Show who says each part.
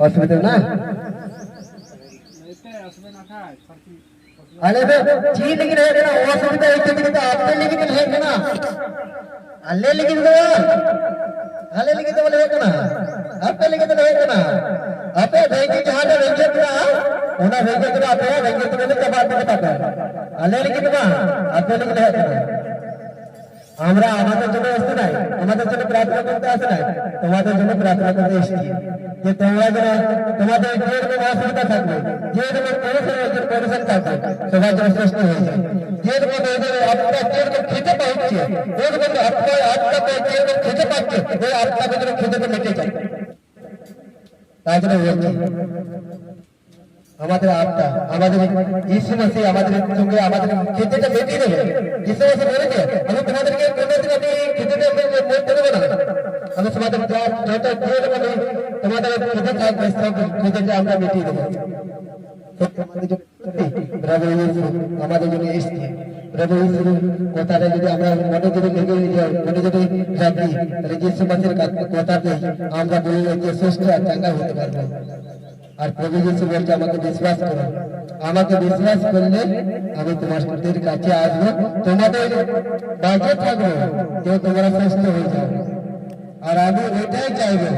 Speaker 1: অসুবিধা না अरे तो जी लेकिन है ना वो सुविधा है तो लेकिन आपने लेकिन है ना अल्ले लेकिन तो अल्ले लेकिन तो बोले ना आपने लेकिन तो है ना आपे वेगे जहां पे वेगे तो उना वेगे तो आपे वेगे तो बोले तब आपने पता अल्ले लेकिन तो आपने लेकिन है ना আমরা আমাদের জন্য আসতে নাই, আমাদের জন্য প্রার্থনা করতে আসে নাই, তোমাদের জন্য প্রার্থনা করতে এসেছি। যে তোমরা যেন তোমাদের যে রকম অসুবিধা থাকবে, যে রকম পরিশ্রম পরিশ্রম থাকবে, সবার জন্য শ্রেষ্ঠ হয়ে যায় যে রকম আপনার যে রকম খেতে পাচ্ছে, যে রকম আপনার আত্মাকে যে রকম খেতে পাচ্ছে, ওই আত্মাকে যেন খেতে মেটে যায় তাই জন্য আমাদের আত্মা, আমাদের যিশু মাসে আমাদের সঙ্গে আমাদের খেতেটা মেটিয়ে দেবে যিশু মাসে বলেছে আমি তোমাদেরকে কোনোদিন আমি খেতেটা মরতে দেবো না আমি তোমাদের যত যে রকম তোমাদের খেতে থাকবে আমরা মিটিয়ে দেবো আর চাঙ্গা হতে প্রভু যিশু বলছে আমাকে বিশ্বাস করো আমাকে বিশ্বাস করলে আমি তোমাদের কাছে আসব তোমাদের বাজে থাকব কেউ তোমরা সুস্থ হয়ে যাবে আর আমি ওইটাই চাইব